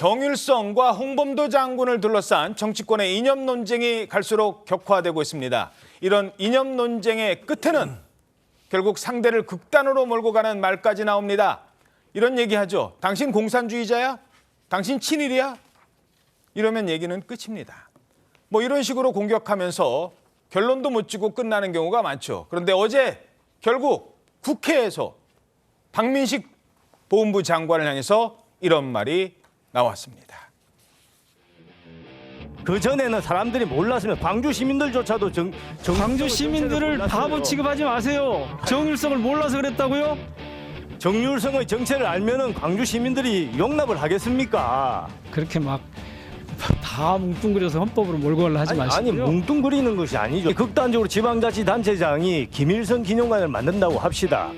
정일성과 홍범도 장군을 둘러싼 정치권의 이념 논쟁이 갈수록 격화되고 있습니다. 이런 이념 논쟁의 끝에는 결국 상대를 극단으로 몰고 가는 말까지 나옵니다. 이런 얘기하죠. 당신 공산주의자야? 당신 친일이야? 이러면 얘기는 끝입니다. 뭐 이런 식으로 공격하면서 결론도 못 지고 끝나는 경우가 많죠. 그런데 어제 결국 국회에서 박민식 보훈부 장관을 향해서 이런 말이 나왔습니다. 그 전에는 사람들이 몰랐으면 광주 시민들조차도 정, 정 광주 시민들을 바보 취급하지 마세요. 정일성을 몰라서 그랬다고요? 정율성의 정체를 알면은 광주 시민들이 용납을 하겠습니까? 그렇게 막 다 뭉뚱그려서 헌법으로 몰고 가려 하지 아니, 아니 마시고요. 뭉뚱그리는 것이 아니죠. 극단적으로 지방자치단체장이 김일성 기념관을 만든다고 합시다.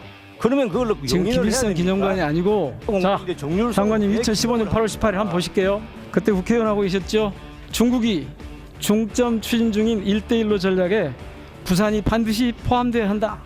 그러면 그걸로 지금 용인을 해야 김일성 됩니까? 기념관이 아니고 자 이제 정율성 장관님 얘기 2015년 8월 18일 한번 보실게요. 그때 국회의원 하고 계셨죠? 중국이 중점 추진 중인 1대1로 전략에 부산이 반드시 포함돼야 한다.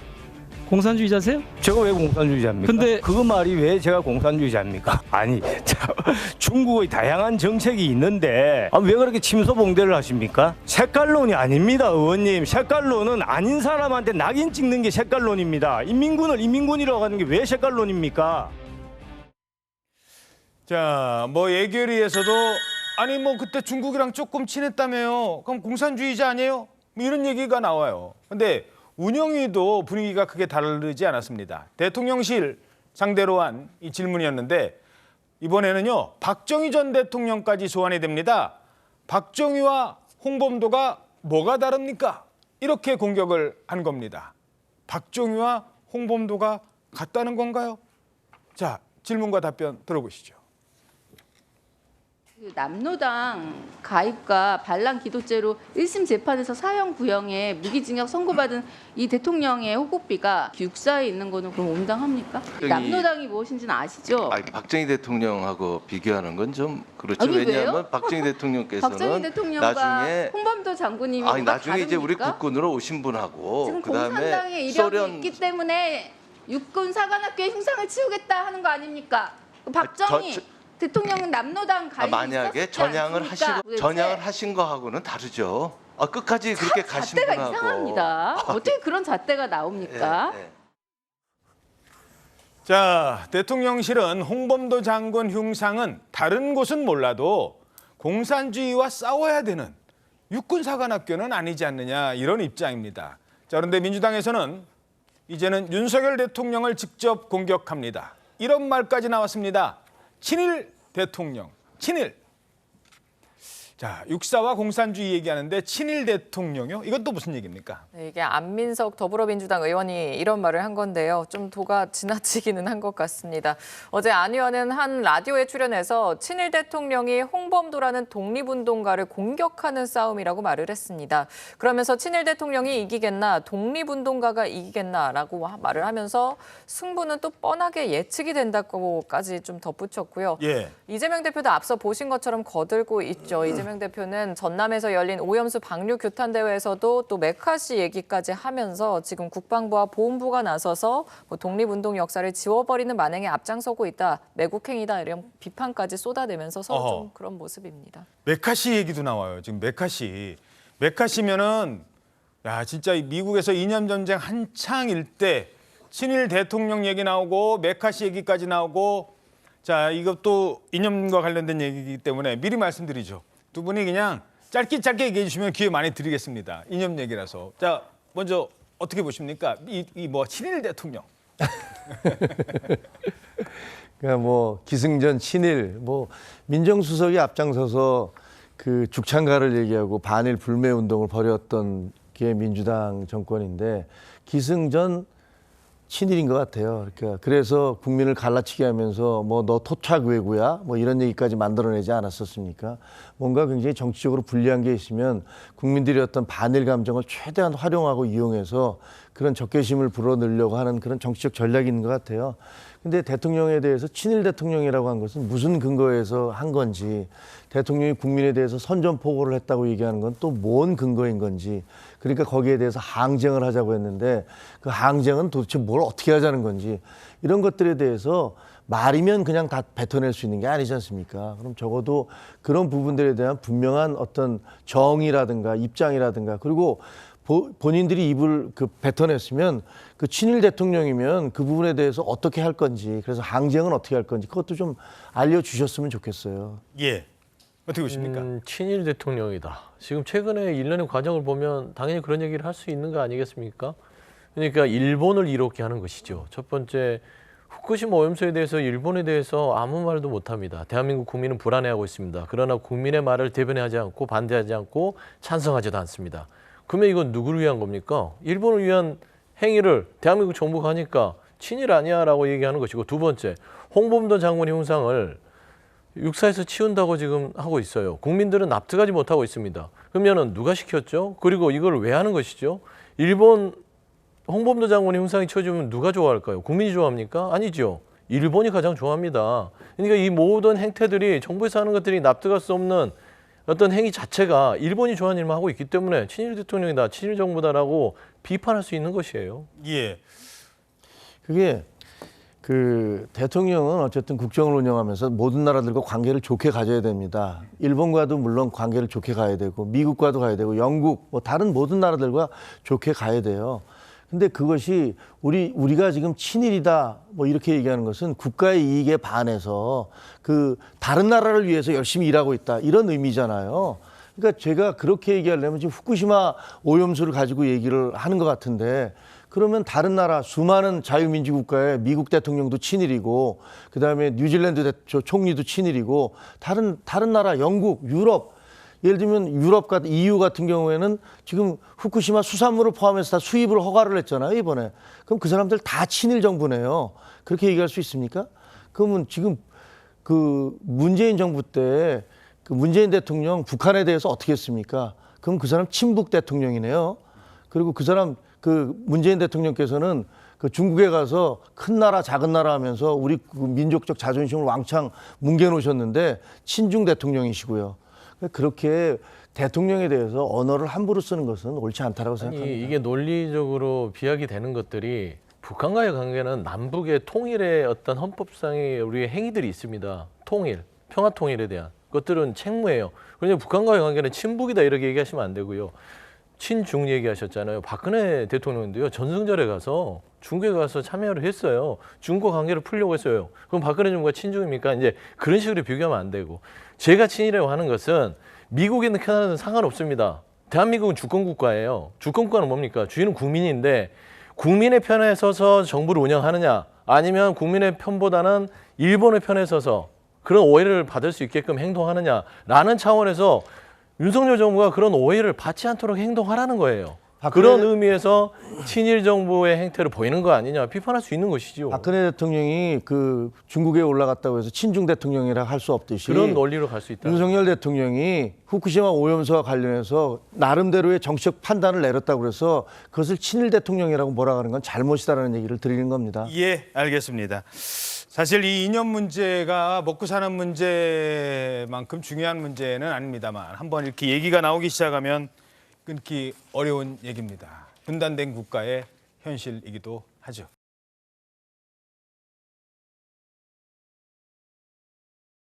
공산주의자세요? 제가 왜 공산주의자입니까? 근데- 그 말이 왜 제가 공산주의자입니까? 아니 참, 중국의 다양한 정책이 있는데 아, 왜 그렇게 침소봉대를 하십니까? 색깔론이 아닙니다 의원님 색깔론은 아닌 사람한테 낙인 찍는 게 색깔론입니다 인민군을 인민군이라고 하는 게 왜 색깔론입니까? 자, 뭐 예결위에서도 아니 뭐 그때 중국이랑 조금 친했다며요. 그럼 공산주의자 아니에요? 뭐 이런 얘기가 나와요. 근데 운영위도 분위기가 크게 다르지 않았습니다. 대통령실 상대로 한 이 질문이었는데 이번에는요 박정희 전 대통령까지 소환이 됩니다. 박정희와 홍범도가 뭐가 다릅니까? 이렇게 공격을 한 겁니다. 박정희와 홍범도가 같다는 건가요? 자 질문과 답변 들어보시죠. 그 남로당 가입과 반란 기도죄로 1심 재판에서 사형 구형에 무기징역 선고받은 이 대통령의 호국비가 육사에 있는 거는 그럼 온당합니까? 저기- 남로당이 무엇인지는 아시죠? 아니, 박정희 대통령하고 비교하는 건 좀 그렇죠. 아니, 왜요? 왜냐하면 박정희 대통령께서는 박정희 대통령과 나중에 홍범도 장군님이 아니 뭐가 나중에 이제 우리 다릅니까? 국군으로 오신 분하고 지금 그다음에 공산당의 이력이 소련 있기 때문에 육군 사관학교의 흉상을 치우겠다 하는 거 아닙니까? 그 박정희 저- 저- 대통령은 남로당 아, 가입이 만약에 전향을? 하시고 도대체 전향을 하신 거하고는 다르죠. 아 끝까지 그렇게 참 가신 잣대가 분하고 이상합니다. 어떻게 그런 잣대가 나옵니까? 예, 예. 자, 대통령실은 홍범도 장군 흉상은 다른 곳은 몰라도 공산주의와 싸워야 되는 육군사관학교는 아니지 않느냐 이런 입장입니다. 자, 그런데 민주당에서는 이제는 윤석열 대통령을 직접 공격합니다. 이런 말까지 나왔습니다. 친일 대통령, 친일. 자, 육사와 공산주의 얘기하는데 친일 대통령이요? 이건 또 무슨 얘기입니까? 네, 이게 안민석 더불어민주당 의원이 이런 말을 한 건데요. 좀 도가 지나치기는 한 것 같습니다. 어제 안 의원은 한 라디오에 출연해서 친일 대통령이 홍범도라는 독립운동가를 공격하는 싸움이라고 말을 했습니다. 그러면서 친일 대통령이 이기겠나 독립운동가가 이기겠나라고 말을 하면서 승부는 또 뻔하게 예측이 된다고까지 좀 덧붙였고요. 예. 이재명 대표도 앞서 보신 것처럼 거들고 있죠. 이재명 대표는 전남에서 열린 오염수 방류 규탄 대회에서도 또 메카시 얘기까지 하면서 지금 국방부와 보훈부가 나서서 뭐 독립운동 역사를 지워버리는 만행에 앞장서고 있다. 매국행이다 이런 비판까지 쏟아내면서 서로. 좀 그런 모습입니다. 메카시 얘기도 나와요. 지금 메카시. 메카시면은 야 진짜 이 미국에서 이념 전쟁 한창일 때 친일 대통령 얘기 나오고 메카시 얘기까지 나오고 자 이것도 이념과 관련된 얘기이기 때문에 미리 말씀드리죠. 두 분이 그냥 짧게 짧게 얘기해 주시면 기회 많이 드리겠습니다. 이념 얘기라서. 자 먼저 어떻게 보십니까? 이뭐 친일 대통령. 그러니까 뭐 기승전 친일 뭐 민정수석이 앞장서서 그 죽창가를 얘기하고 반일 불매 운동을 벌였던 게 민주당 정권인데 기승전 친일인 것 같아요. 그러니까 그래서 국민을 갈라치게 하면서 뭐 너 토착 외구야 뭐 이런 얘기까지 만들어내지 않았었습니까? 뭔가 굉장히 정치적으로 불리한 게 있으면 국민들이 어떤 반일 감정을 최대한 활용하고 이용해서 그런 적개심을 불어넣으려고 하는 그런 정치적 있는 것 같아요. 근데 대통령에 대해서 친일 대통령이라고 한 것은 무슨 근거에서 한 건지 대통령이 국민에 대해서 선전포고를 했다고 얘기하는 건 또 뭔 근거인 건지 그러니까 거기에 대해서 항쟁을 하자고 했는데 그 항쟁은 도대체 뭘 어떻게 하자는 건지 이런 것들에 대해서 말이면 그냥 다 뱉어낼 수 있는 게 아니지 않습니까? 그럼 적어도 그런 부분들에 대한 분명한 어떤 정의라든가 입장이라든가 그리고 보- 본인들이 입을 그 뱉어냈으면 그 친일 대통령이면 그 부분에 대해서 어떻게 할 건지 그래서 항쟁은 어떻게 할 건지 그것도 좀 알려주셨으면 좋겠어요. 예. 어떻게 보십니까? 음, 친일 대통령이다. 지금 최근에 일련의 과정을 보면 당연히 그런 얘기를 할 수 있는 거 아니겠습니까? 그러니까 일본을 이롭게 하는 것이죠. 첫 번째 후쿠시마 오염수에 대해서 일본에 대해서 아무 말도 못합니다. 대한민국 국민은 불안해하고 있습니다. 그러나 국민의 말을 대변하지 않고 반대하지 않고 찬성하지도 않습니다. 그러면 이건 누구를 위한 겁니까? 일본을 위한 행위를 대한민국 정부가 하니까 친일 아니야라고 얘기하는 것이고 두 번째 홍범도 장군의 형상을 육사에서 치운다고 지금 하고 있어요. 국민들은 납득하지 못하고 있습니다. 그러면은 누가 시켰죠? 그리고 이걸 왜 하는 것이죠? 일본 홍범도 장군의 형상이 쳐주면 누가 좋아할까요? 국민이 좋아합니까? 아니죠. 일본이 가장 좋아합니다. 그러니까 이 모든 행태들이 정부에서 하는 것들이 납득할 수 없는 어떤 행위 자체가 일본이 좋아하는 일만 하고 있기 때문에 친일 대통령이다, 친일 정부다라고 비판할 수 있는 것이에요. 예. 그게 그 대통령은 어쨌든 국정을 운영하면서 모든 나라들과 관계를 좋게 가져야 됩니다. 일본과도 물론 관계를 좋게 가야 되고 미국과도 가야 되고 영국 뭐 다른 모든 나라들과 좋게 가야 돼요. 근데 그것이 우리 우리가 지금 친일이다 뭐 이렇게 얘기하는 것은 국가의 이익에 반해서 그 다른 나라를 위해서 열심히 일하고 있다 이런 의미잖아요. 그러니까 제가 그렇게 얘기하려면 지금 후쿠시마 오염수를 가지고 얘기를 하는 것 같은데 그러면 다른 나라 수많은 자유민주 국가의 미국 대통령도 친일이고 그다음에 뉴질랜드 대, 저 총리도 친일이고 다른 다른 나라 영국 유럽 예를 들면 유럽 같은 EU 같은 경우에는 지금 후쿠시마 수산물을 포함해서 다 수입을 허가를 했잖아요 이번에 그럼 그 사람들 다 친일 정부네요 그렇게 얘기할 수 있습니까? 그러면 지금 그 문재인 정부 때 그 문재인 대통령 북한에 대해서 어떻게 했습니까? 그럼 그 사람 친북 대통령이네요. 그리고 그 사람 그 문재인 대통령께서는 그 중국에 가서 큰 나라 작은 나라 하면서 우리 그 민족적 자존심을 왕창 뭉개 놓으셨는데 친중 대통령이시고요. 그렇게 대통령에 대해서 언어를 함부로 쓰는 것은 옳지 않다라고 생각합니다. 이게 논리적으로 비약이 되는 것들이 북한과의 관계는 남북의 통일의 어떤 헌법상의 우리의 행위들이 있습니다. 통일, 평화 통일에 대한 것들은 책무예요. 그런데 북한과의 관계는 친북이다 이렇게 얘기하시면 안 되고요. 친중 얘기하셨잖아요. 박근혜 대통령도요 전승절에 가서 중국에 가서 참여를 했어요. 중국 관계를 풀려고 했어요. 그럼 박근혜 정부가 친중입니까? 이제 그런 식으로 비교하면 안 되고 제가 친이라고 하는 것은 미국이든 캐나다든 상관없습니다. 대한민국은 주권 국가예요. 주권 국가는 뭡니까? 주인은 국민인데 국민의 편에 서서 정부를 운영하느냐 아니면 국민의 편보다는 일본의 편에 서서 그런 오해를 받을 수 있게끔 행동하느냐라는 차원에서 윤석열 정부가 그런 오해를 받지 않도록 행동하라는 거예요. 박근혜- 그런 의미에서 친일 정부의 행태를 보이는 거 아니냐 비판할 수 있는 것이죠. 박근혜 대통령이 그 중국에 올라갔다고 해서 친중 대통령이라 할 수 없듯이 그런 논리로 갈 수 있다. 윤석열 대통령이 후쿠시마 오염수와 관련해서 나름대로의 정치적 판단을 내렸다고 그래서 그것을 친일 대통령이라고 몰아가는 건 잘못이다라는 얘기를 드리는 겁니다. 예, 알겠습니다. 사실 이 이념 문제가 먹고 사는 문제만큼 중요한 문제는 아닙니다만 한번 이렇게 얘기가 나오기 시작하면 끊기 어려운 얘기입니다. 분단된 국가의 현실이기도 하죠.